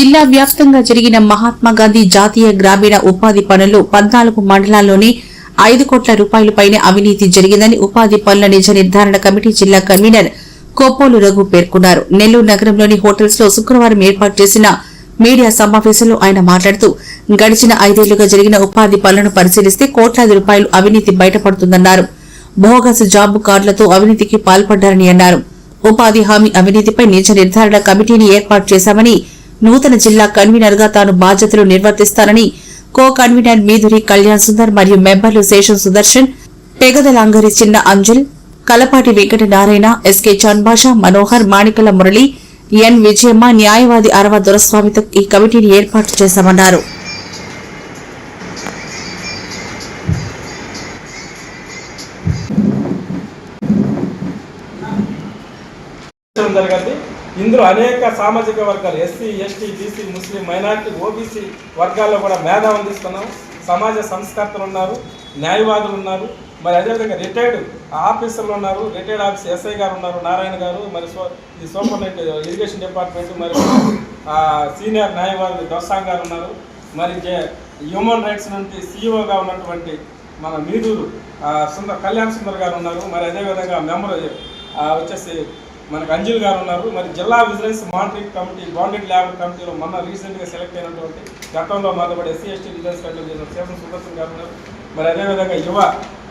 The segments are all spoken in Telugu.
జిల్లా వ్యాప్తంగా జరిగిన మహాత్మాగాంధీ జాతీయ గ్రామీణ ఉపాధి పనులు పద్నాలుగు మండలాల్లోని ఐదు కోట్ల రూపాయలపైనే అవినీతి జరిగిందని ఉపాధి పనుల నిజ నిర్ధారణ కమిటీ జిల్లా కన్వీనర్ కోపోలు రఘు పేర్కొన్నారు. నెల్లూరు నగరంలోని హోటల్స్లో శుక్రవారం ఏర్పాటు చేసిన మీడియా సమావేశంలో ఆయన మాట్లాడుతూ గడిచిన ఐదేళ్ళుగా జరిగిన ఉపాధి పనులను పరిశీలిస్తే కోట్లాది రూపాయలు అవినీతి బయటపడుతుందన్నారు. బోగస్ జాబ్ కార్డులతో అవినీతికి పాల్పడ్డారని అన్నారు. ఉపాధి హామీ అవినీతిపై నిజ నిర్ధారణ కమిటీని ఏర్పాటు చేశామని నూతన జిల్లా కన్వీనర్గా తాను బాధ్యతలు నిర్వర్తిస్తానని కో కన్వీనర్ మీదురి కళ్యాణ్ సుందర్ మరియు మెంబర్లు శేషన్ సుదర్శన్ పెగదలాంగరి చిన్న అంజుల్ కలపాటి వెంకట నారాయణ ఎస్కే చన్భాష మనోహర్ మాణికల మురళి ఎన్ విజయమ్మ న్యాయవాది అరవ దొరస్వామితో ఈ కమిటీని ఏర్పాటు చేశామన్నారు. జరిగింది. ఇందులో అనేక సామాజిక వర్గాలు SC ST BC Muslim minority OBC వర్గాల్లో కూడా మేధావులు తీసుకున్నాం సమాజ సంస్కర్తలు ఉన్నారు న్యాయవాదులు ఉన్నారు. మరి అదేవిధంగా రిటైర్డ్ ఆఫీసర్లు ఉన్నారు. రిటైర్డ్ ఆఫీసర్ ఎస్ఐ గారు ఉన్నారు నారాయణ గారు మరి సో ఈ సూపరింటెండెంట్ ఇరిగేషన్ డిపార్ట్మెంట్ మరి సీనియర్ న్యాయవాదులు దోసాంగ్ గారు ఉన్నారు. మరి హ్యూమన్ రైట్స్ నుండి సీఈఓగా ఉన్నటువంటి మన మీదూరు సుందర్ కళ్యాణ్ సుందర్ గారు ఉన్నారు. మరి అదేవిధంగా మెంబర్ వచ్చేసి మనకు అంజుల్ గారు ఉన్నారు. మరి జిల్లా vigilance monitoring committee bonded labour కమిటీలో మొన్న రీసెంట్గా సెలెక్ట్ అయినటువంటి గతంలో మాతో ఎస్సీ ఎస్టీ విజిలెన్స్ కమిటీ చేసిన శేషన్ సుదర్శన్ గారు ఉన్నారు. మరి అదేవిధంగా యువ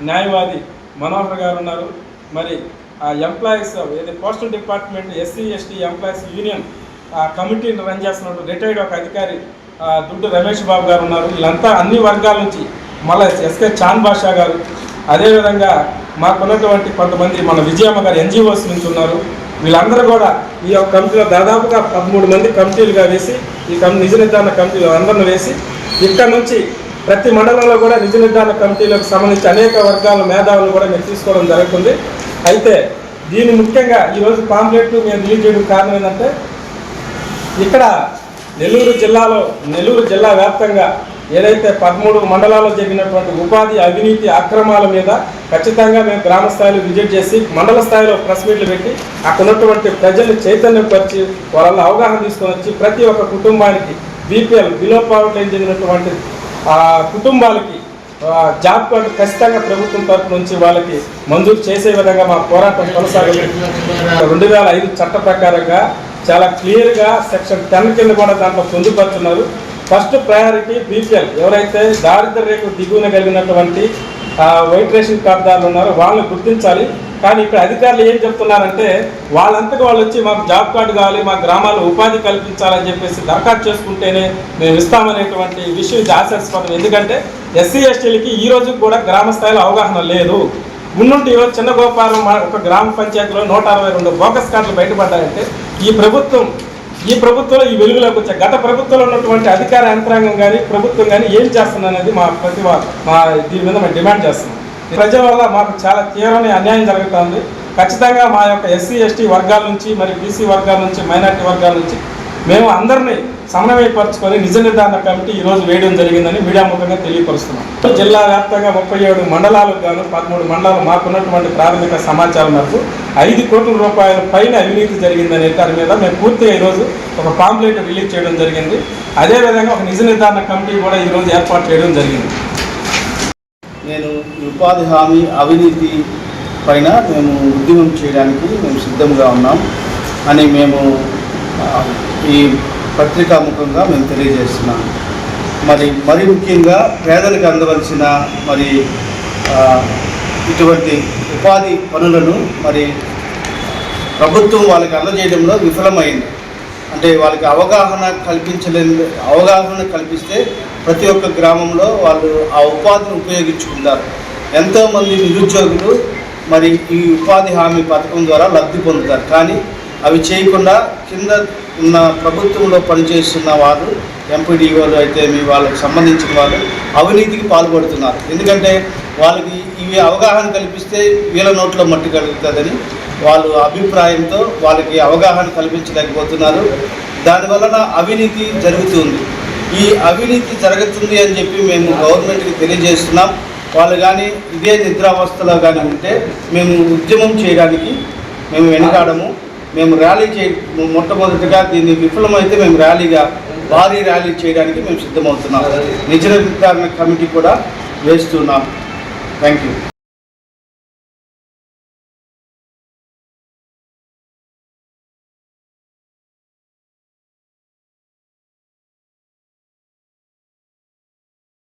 న్యాయవాది మనోహర్ గారు ఉన్నారు. మరి ఆ ఎంప్లాయీస్ ఏది postal department SC ST employees union ఆ కమిటీని రన్ చేస్తున్నట్టు రిటైర్డ్ ఒక అధికారి దుడ్డు రమేష్ బాబు గారు ఉన్నారు. వీళ్ళంతా అన్ని వర్గాల నుంచి మళ్ళీ ఎస్కే చాన్ బాషా గారు. అదేవిధంగా మాకున్నటువంటి కొంతమంది మన విజయమ్మ గారు ఎన్జిఓస్ నుంచి ఉన్నారు. వీళ్ళందరూ కూడా ఈ యొక్క కమిటీలో దాదాపుగా పదమూడు మంది కమిటీలుగా వేసి ఈ కమిటీ నిజ నిర్ధారణ కమిటీలో అందరిని వేసి ఇక్కడ నుంచి ప్రతి మండలంలో కూడా నిజ నిర్ధారణ కమిటీలకు సంబంధించి అనేక వర్గాల మేధావులను కూడా మేము తీసుకోవడం జరుగుతుంది. అయితే దీన్ని ముఖ్యంగా ఈరోజు పాంప్లెట్ మేము రిలీజ్ చేయడం కారణం ఏంటంటే ఇక్కడ నెల్లూరు జిల్లాలో నెల్లూరు జిల్లా వ్యాప్తంగా ఏదైతే పదమూడు మండలాల్లో జరిగినటువంటి ఉపాధి అవినీతి అక్రమాల మీద ఖచ్చితంగా మేము గ్రామ స్థాయిలో విజిట్ చేసి మండల స్థాయిలో ప్రెస్ మీట్లు పెట్టి అక్కడ ఉన్నటువంటి ప్రజల్ని చైతన్యపరిచి వాళ్ళ అవగాహన తీసుకొని వచ్చి ప్రతి ఒక్క కుటుంబానికి బీపీఎల్ బిలో పావర్టీ చెందినటువంటి కుటుంబాలకి జాబ్ కార్డు ఖచ్చితంగా ప్రభుత్వం తరపు నుంచి వాళ్ళకి మంజూరు చేసే విధంగా మా పోరాటం కొనసాగింది. రెండు వేల ఐదు చట్ట ప్రకారంగా చాలా క్లియర్గా సెక్షన్ టెన్ కింద కూడా దాంట్లో పొందుపరుచున్నారు. First priority BPL. ఎవరైతే దారిద్ర రేఖకు దిగువన కలిగినటువంటి వైట్ రేషన్ కార్డుదారులు ఉన్నారో వాళ్ళని గుర్తించాలి. కానీ ఇక్కడ అధికారులు ఏం చెప్తున్నారంటే వాళ్ళంతకు వాళ్ళు వచ్చి మాకు జాబ్ కార్డు కావాలి మా గ్రామాల్లో ఉపాధి కల్పించాలని చెప్పేసి దరఖాస్తు చేసుకుంటేనే మేము ఇస్తామనేటువంటి విషయం ఇది ఆశాస్పదం. ఎందుకంటే ఎస్సీ ఎస్టీలకి ఈ రోజు కూడా గ్రామ స్థాయిలో అవగాహన లేదు. ముందుంటే ఈరోజు చిన్న గోపాలం మా- ఒక గ్రామ పంచాయతీలో నూట అరవై రెండు బోకస్ కార్డులు బయటపడ్డాయంటే ఈ ప్రభుత్వం ఈ ప్రభుత్వంలో ఈ వెలుగులోకి వచ్చే గత ప్రభుత్వంలో ఉన్నటువంటి అధికార యంత్రాంగం కానీ ప్రభుత్వం కానీ ఏం చేస్తుందనేది మా ప్రతి మా దీని మీద మేము డిమాండ్ చేస్తున్నాం. ఈ ప్రజల వల్ల మాకు చాలా తీవ్రమైన అన్యాయం జరుగుతుంది. ఖచ్చితంగా మా యొక్క ఎస్సీ ఎస్టీ వర్గాల నుంచి మరి బీసీ వర్గాల నుంచి మైనార్టీ వర్గాల నుంచి మేము అందరినీ సమన్వయపరచుకొని నిజ నిర్ధారణ కమిటీ ఈరోజు వేయడం జరిగిందని మీడియా ముఖంగా తెలియపరుస్తున్నాం. జిల్లా వ్యాప్తంగా ముప్పై ఏడు మండలాలకు గాను పదమూడు మండలాలు మాకున్నటువంటి ప్రాథమిక సమాచారం మేరకు ఐదు కోట్ల రూపాయల పైన అవినీతి జరిగిందనే దాని మీద మేము పూర్తిగా ఈరోజు ఒక పాంప్లెట్ రిలీజ్ చేయడం జరిగింది. అదేవిధంగా ఒక నిజ నిర్ధారణ కమిటీ కూడా ఈరోజు ఏర్పాటు చేయడం జరిగింది. నేను ఉపాధి హామీ అవినీతి పైన మేము ఉద్యమం చేయడానికి మేము సిద్ధంగా ఉన్నాం. అని మేము ఈ పత్రికా ముఖంగా మేము తెలియజేస్తున్నాం. మరి మరి ముఖ్యంగా పేదలకు అందవలసిన మరి ఇటువంటి ఉపాధి పనులను మరి ప్రభుత్వం వాళ్ళకి అందజేయడంలో విఫలమైంది. అంటే వాళ్ళకి అవగాహన కల్పించలేని అవగాహన కల్పిస్తే ప్రతి ఒక్క గ్రామంలో వాళ్ళు ఆ ఉపాధిని ఉపయోగించుకుంటారు. ఎంతోమంది నిరుద్యోగులు మరి ఈ ఉపాధి హామీ పథకం ద్వారా లబ్ధి పొందుతారు. కానీ అవి చేయకుండా కింద ఉన్న ప్రభుత్వంలో పనిచేస్తున్న వారు ఎంపీడీఓలు అయితే మీ వాళ్ళకి సంబంధించిన వాళ్ళు అవినీతికి పాల్పడుతున్నారు. ఎందుకంటే వాళ్ళకి ఇవి అవగాహన కల్పిస్తే వీళ్ళ నోట్లో మట్టి కలుగుతుందని వాళ్ళు అభిప్రాయంతో వాళ్ళకి అవగాహన కల్పించలేకపోతున్నారు. దానివలన అవినీతి జరుగుతుంది. ఈ అవినీతి జరుగుతుంది అని చెప్పి మేము గవర్నమెంట్కి తెలియజేస్తున్నాం. వాళ్ళు కానీ ఇదే నిద్రావస్థలో కానీ ఉంటే మేము ఉద్యమం చేయడానికి మేము వెనకాడము. మేము ర్యాలీ చే మొట్టమొదటిగా దీన్ని విఫలమైతే మేము ర్యాలీగా భారీ ర్యాలీ చేయడానికి మేము సిద్ధమవుతున్నాం. నిజ నిర్ధారణ కమిటీ కూడా వేస్తున్నాం. Thank you